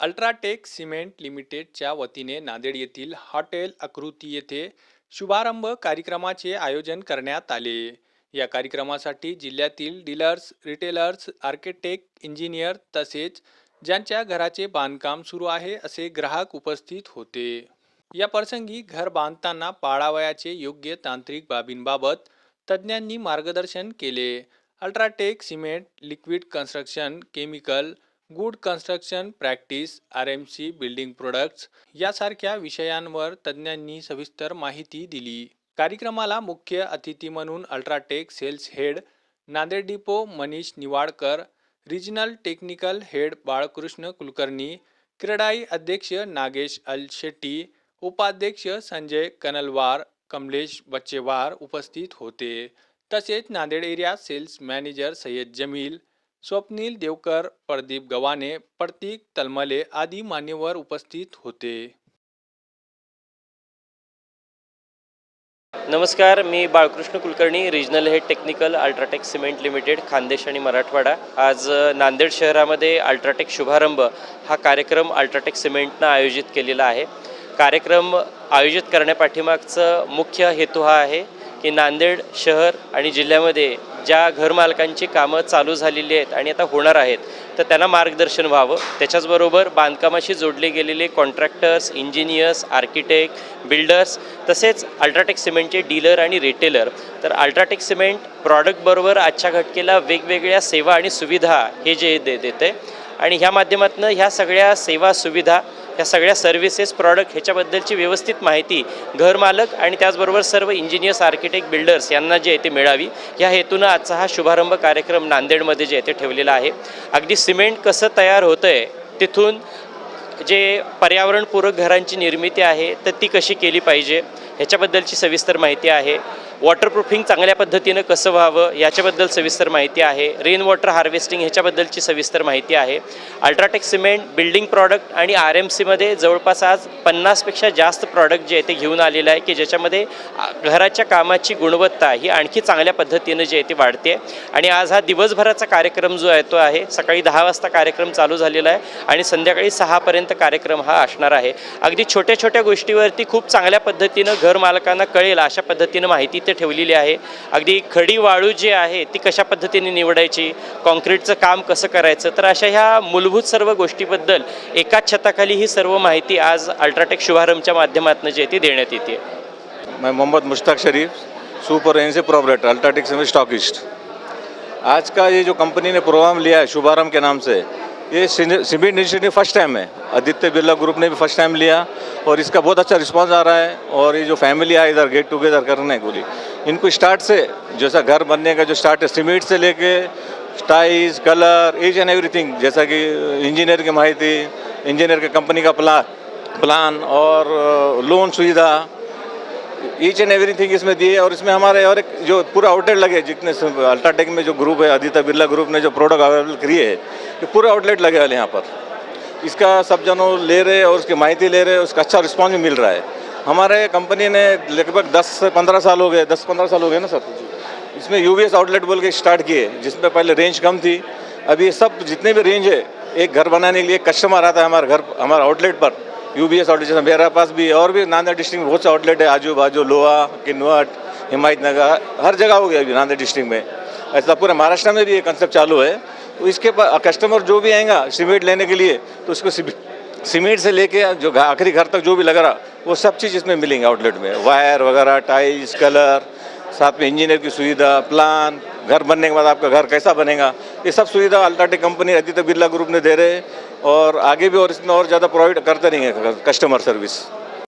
UltraTech cement लिमिटेडच्या वतीने नांदेड येथील हॉटेल आकृती येथे शुभारंभ कार्यक्रमाचे आयोजन करण्यात आले. या कार्यक्रमासाठी जिल्ह्यातील डीलर्स रिटेलर्स आर्किटेक्ट इंजिनियर तसेच ज्यांच्या घराचे बांधकाम सुरू आहे असे ग्राहक उपस्थित होते. या प्रसंगी घर बांधताना पाळावयाचे योग्य तांत्रिक बाबींबाबत तज्ज्ञांनी मार्गदर्शन केले. UltraTech cement liquid construction chemical good construction practice R M C building products यासारख्या विषयांवर तज्ज्ञांनी सविस्तर माहिती दिली. कार्यक्रमाला मुख्य अतिथी म्हणून UltraTech sales head Nanded depot Manish Niwadkar regional technical head Balkrishna Kulkarni CREDAI अध्यक्ष नागेश अल शेट्टी उपाध्यक्ष संजय कनलवार कमलेश बच्चेवार उपस्थित होते. तसेच Nanded area sales manager Sayyad Jameel Swapnil Devkar Pradeep Gavhane Prateek Talmale आदी मान्यवर उपस्थित होते. नमस्कार मी Balkrishna Kulkarni regional head technical UltraTech cement limited Khandesh आणि मराठवाडा. आज नांदेड शहरामध्ये अल्ट्राटेक शुभारंभ हा कार्यक्रम अल्ट्राटेक सिमेंटनं आयोजित केलेला आहे. कार्यक्रम आयोजित करण्यापाठीमागचं मुख्य हेतू हा आहे की नांदेड शहर आणि जिल्ह्यामध्ये ज्या घरमालकांची कामं चालू झालेली आहेत आणि आता होणार आहेत तर त्यांना मार्गदर्शन व्हावं. त्याच्याचबरोबर बांधकामाशी जोडले गेलेले कॉन्ट्रॅक्टर्स इंजिनियर्स आर्किटेक्ट बिल्डर्स तसेच अल्ट्राटेक सिमेंटचे डीलर आणि रिटेलर तर अल्ट्राटेक सिमेंट प्रॉडक्टबरोबर आजच्या घटकेला वेगवेगळ्या सेवा आणि सुविधा हे जे दे देते आणि ह्या माध्यमातून ह्या सगळ्या सेवा सुविधा ह्या सगळ्या सर्व्हिसेस प्रॉडक्ट ह्याच्याबद्दलची व्यवस्थित माहिती घरमालक आणि त्याचबरोबर सर्व इंजिनियर्स आर्किटेक्ट बिल्डर्स यांना जे आहे ते मिळावी. या हेतूनं आजचा हा शुभारंभ कार्यक्रम नांदेडमध्ये जे आहे ते ठेवलेला आहे. अगदी सिमेंट कसं तयार होतं आहे तिथून जे पर्यावरणपूरक घरांची निर्मिती आहे तर ती कशी केली पाहिजे? ह्याच्याबद्दलची सविस्तर माहिती आहे. वॉटरप्रूफिंग चांगल्या पद्धतीनं कसं व्हावं याच्याबद्दल सविस्तर माहिती आहे. रेन वॉटर हार्वेस्टिंग ह्याच्याबद्दलची सविस्तर माहिती आहे. अल्ट्राटेक सिमेंट बिल्डिंग प्रॉडक्ट आणि आर एम सीमध्ये जवळपास आज पन्नासपेक्षा जास्त प्रॉडक्ट जे आहे ते घेऊन आलेलं आहे की ज्याच्यामध्ये घराच्या कामाची गुणवत्ता ही आणखी चांगल्या पद्धतीनं जी आहे ती वाढते. आणि आज हा दिवसभराचा कार्यक्रम जो आहे तो आहे सकाळी दहा वाजता कार्यक्रम चालू झालेला आहे आणि संध्याकाळी सहापर्यंत कार्यक्रम हा असणार आहे. अगदी छोट्या छोट्या गोष्टीवरती खूप चांगल्या पद्धतीनं घर मालकांना कळेल अशा पद्धतीनं माहिती ते ठेवलेली आहे. अगदी खडी वाळू जी आहे ती कशा पद्धतीने निवडायची कॉन्क्रीटचं काम कसं करायचं तर अशा ह्या मूलभूत सर्व गोष्टीबद्दल एकाच छताखाली ही सर्व माहिती आज अल्ट्राटेक शुभारंभच्या माध्यमातून जे आहे ती देण्यात येते. मैं मोहम्मद मुश्ताक शरीफ, सुपर एन से प्रोपरेटर अल्ट्राटेक में स्टॉकिस्ट। आज का ये जो कंपनी ने प्रोग्राम लिया है, शुभारंभ के नाम से, ये सीमेंट इंडस्ट्री फ़र्स्ट टाइम है। आदित्य बिरला ग्रुप ने भी फ़र्स्ट टाइम लिया और इसका बहुत अच्छा रिस्पांस आ रहा है और ये जो फैमिली आए इधर, गेट टुगेदर करने को लिए, इनको स्टार्ट से, जैसा घर बनने का जो स्टार्ट है, सीमेंट से लेके tiles, colour each and everything, जैसा कि इंजीनियर की माहिती, इंजीनियर के कंपनी का प्लान प्लान और लोन सुविधा ईच एंड एवरीथिंग इसमें दिए और इसमें हमारे और एक जो पूरा आउटलेट लगे जितने अल्ट्राटेक में जो ग्रुप है आदित्य बिरला ग्रुप ने जो प्रोडक्ट अवेलेबल किए है, ये पूरा आउटलेट लगे वाले यहाँ पर। इसका सब जनों ले रहे और उसकी माहिती ले रहे उसका अच्छा रिस्पॉन्स भी मिल रहा है। हमारे कंपनी ने लगभग 10 से 15 साल हो गए 10 15 साल हो गए ना सर? इसमें यूवीएस आउटलेट बोल के स्टार्ट किए जिसमें पहले रेंज कम थी। अभी सब जितने भी रेंज है, एक घर बनाने के लिए कस्टमर आता है हमारे घर, हमारे आउटलेट पर। यू बी एस आउटलेट मेरे पास भी और भी नांदेड़ डिस्ट्रिक्ट में बहुत से आउटलेट है आजू बाजू लोहा किन्वट हिमायत नगर, हर जगह हो गया अभी नांदेड़ डिस्ट्रिक्ट में। ऐसा पूरे महाराष्ट्र में भी ये कंसेप्ट चालू है। तो इसके कस्टमर जो भी आएगा सीमेंट लेने के लिए तो उसको सीमेंट से लेके जो आखिरी घर तक जो भी लग रहा, वो सब चीज़ इसमें मिलेंगे आउटलेट में। वायर वगैरह टाइल्स कलर साथ में इंजीनियर की सुविधा प्लान घर बनने के बाद आपका घर कैसा बनेगा ये सब सुविधा UltraTech company Aditya Birla group ने दे रहे हैं और आगे भी और इसमें और ज़्यादा प्रोवाइड करते रहेंगे कस्टमर सर्विस